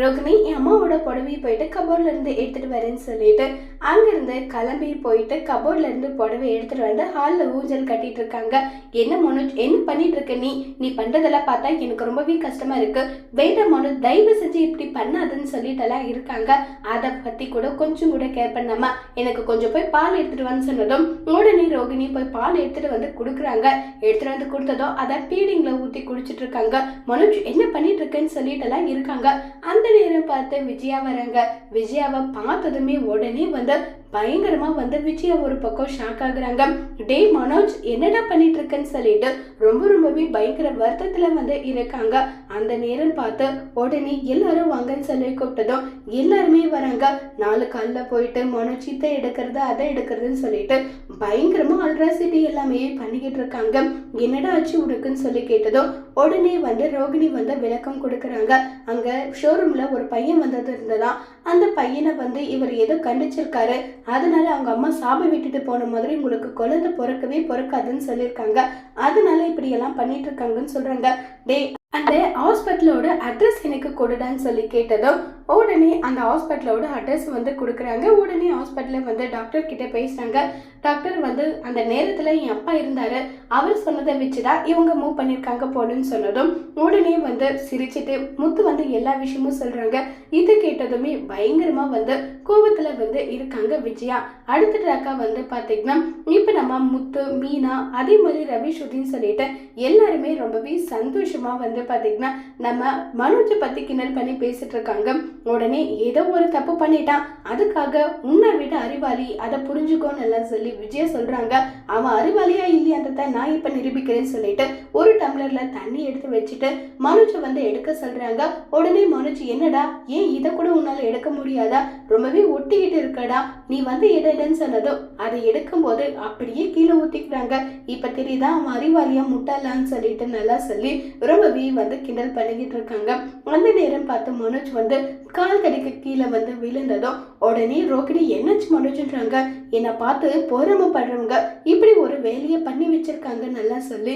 ரோகிணி என் அம்மாவோட புடவையை போயிட்டு கபோர்ட்ல இருந்து எடுத்துட்டு வரேன்னு சொல்லிட்டு அங்கிருந்து கிளம்பி போயிட்டு கபோர்ட்ல இருந்து புடவை எடுத்துட்டு வந்து ஹாலில் ஊஞ்சல் கட்டிட்டு இருக்காங்க. என்ன மனு என்ன பண்ணிட்டு இருக்க நீ? நீ பண்றதெல்லாம் பார்த்தா எனக்கு ரொம்பவே கஷ்டமா இருக்கு. வேண்டாம் மனு தயவு செஞ்சு இப்படி பண்ணாதுன்னு சொல்லிட்டெல்லாம் இருக்காங்க. அதை பத்தி கூட கொஞ்சம் கூட கேர் பண்ணாம எனக்கு கொஞ்சம் போய் பால் எடுத்துட்டு வந்து சொன்னதும் உடனே ரோகிணி போய் பால் எடுத்துட்டு வந்து கொடுக்குறாங்க. எடுத்துட்டு வந்து கொடுத்ததோ அதை பீடிங்ல ஊத்தி குடிச்சிட்டு இருக்காங்க. மனோஜ் என்ன பண்ணிட்டு இருக்கேன்னு சொல்லிட்டு இருக்காங்க. அந்த நேரம் பார்த்து விஜயா வராங்க. விஜயாவை பார்த்ததுமே உடனே வந்து பயங்கரமா வந்து விஜயா ஒரு பக்கம் ஷாக் ஆகுறாங்க. டே மனோஜ் என்னடா பண்ணிட்டு இருக்கேன்னு சொல்லிட்டு ரொம்ப ரொம்பவே பயங்கர வருத்தத்துல வந்து இருக்காங்க. அந்த நேரம் பார்த்து உடனே எல்லாரும் வாங்கன்னு சொல்லி கூப்பிட்டதும் எல்லாருமே வராங்க. நாலு காலில் போயிட்டு மனோஜ் இதை எடுக்கிறது அதை எடுக்கிறதுன்னு சொல்லிட்டு பயங்கரமா அல்ட்ராசிட்டி எல்லாமே பண்ணிக்கிட்டு இருக்காங்க. என்னடா ஆச்சு உனக்குன்னு சொல்லி கேட்டதும் உடனே வந்து ரோகிணி வந்து விளக்கம் கொடுக்குறாங்க. அங்க ரூமில் ஒரு பையன் வந்தது இருந்ததா? அந்த பையனை வந்து இவர் ஏதோ கண்டிச்சிருக்காரு. அதனால அவங்க அம்மா சாப விட்டுட்டு போன மாதிரி உங்களுக்கு குழந்தை பிறக்கவே பிறக்காதுன்னு சொல்லியிருக்காங்க. அதனால இப்படி எல்லாம் பண்ணிட்டு இருக்காங்கன்னு சொல்றாங்க. டே அந்த ஹாஸ்பிட்டலோட அட்ரஸ் எனக்கு கொடுடான்னு சொல்லி கேட்டதும் உடனே அந்த ஹாஸ்பிட்டலோட அட்ரஸ் வந்து கொடுக்குறாங்க. உடனே ஹாஸ்பிட்டலில் வந்து டாக்டர் கிட்டே பேசுகிறாங்க டாக்டர் வந்து அந்த நேரத்தில் என் அப்பா இருந்தார். அவர் சொன்னதை வச்சு தான் இவங்க மூவ் பண்ணியிருக்காங்க போலன்னு சொன்னதும் உடனே வந்து சிரிச்சிட்டு முத்து வந்து எல்லா விஷயமும் சொல்கிறாங்க இது கேட்டதுமே பயங்கரமாக வந்து கோபத்தில் வந்து இருக்காங்க விஜயா. அடுத்த ட்ராக்காக வந்து பார்த்திங்கன்னா இப்போ நம்ம முத்து மீனா அதே மாதிரி ரவி ஸ்ருதின்னு சொல்லிட்டு எல்லாருமே ரொம்பவே சந்தோஷமாக வந்து பாத்தீங்கன்னா நம்ம மனோஜை பத்தி கிண்டல் பண்ணி பேசிட்டு இருக்காங்க. உடனே ஏதோ ஒரு தப்பு பண்ணிட்டான். அதுக்காக உன்னை விட அறிவாளி அதை புரிஞ்சுக்கோன்னு எல்லாம் சொல்லி விஜயா சொல்றாங்க. அவன் அறிவாளியா இல்லையான்றத நான் இப்ப நிரூபிக்கிறேன்னு சொல்லிட்டு ஒரு டம்ளர்ல தண்ணி எடுத்து வச்சுட்டு மனோஜை வந்து எடுக்க சொல்றாங்க. உடனே மனோஜ் என்னடா ஏன் இதை கூட உன்னால எடுக்க முடியாதா? ரொம்பவே ஒட்டிக்கிட்டு இருக்கடா. நீ வந்து எடுன்னு சொன்னதும் அதை எடுக்கும்போது அப்படியே கீழே ஊத்திக்கிறாங்க. இப்ப தெரியுதா அவன் அறிவாளியா முட்டாளான்னு சொல்லிட்டு நல்லா சொல்லி ரொம்பவே வந்து கிண்டல் பண்ணிக்கிட்டு இருக்காங்க. அந்த நேரம் பார்த்து மனோஜ் வந்து கால் கடிக்க கீழே வந்து விழுந்ததும் உடனே ரோகிணி என்னச்சு மனோஜ்ன்றாங்க? என்னை பார்த்து பொறாமப்படுறவங்க இப்படி ஒரு வேலையை பண்ணி வச்சிருக்காங்க நல்லா சொல்லி.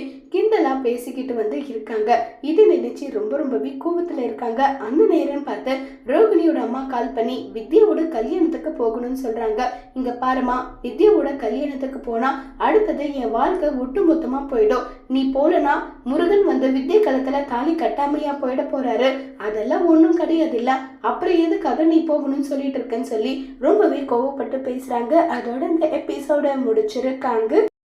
கிண்டலா பேசிக்கிட்டு வந்து இருக்காங்க. இது நினைச்சு ரொம்ப ரொம்பவே கோபத்தில் இருக்காங்க. அந்த நேரம் பார்த்து ரோகிணியோட அம்மா கால் பண்ணி வித்யாவோட கல்யாணத்துக்கு போகணும்னு சொல்றாங்க. இங்க பாருமா வித்யாவோட கல்யாணத்துக்கு போனா அடுத்தது என் வாழ்க்கை ஒட்டுமொத்தமா போயிடும். நீ போலனா முருகன் வந்து வித்யா காலத்துல தாலி கட்டாமையா போயிட போறாரு. அதெல்லாம் ஒன்றும் கிடையாது இல்ல அப்புறம் எதுக்காக நீ போகணும்னு சொல்லிட்டு இருக்கேன்னு சொல்லி ரொம்பவே கோவப்பட்டு பேசுறாங்க. அதோட இந்த எபிசோட முடிச்சிருக்காங்க.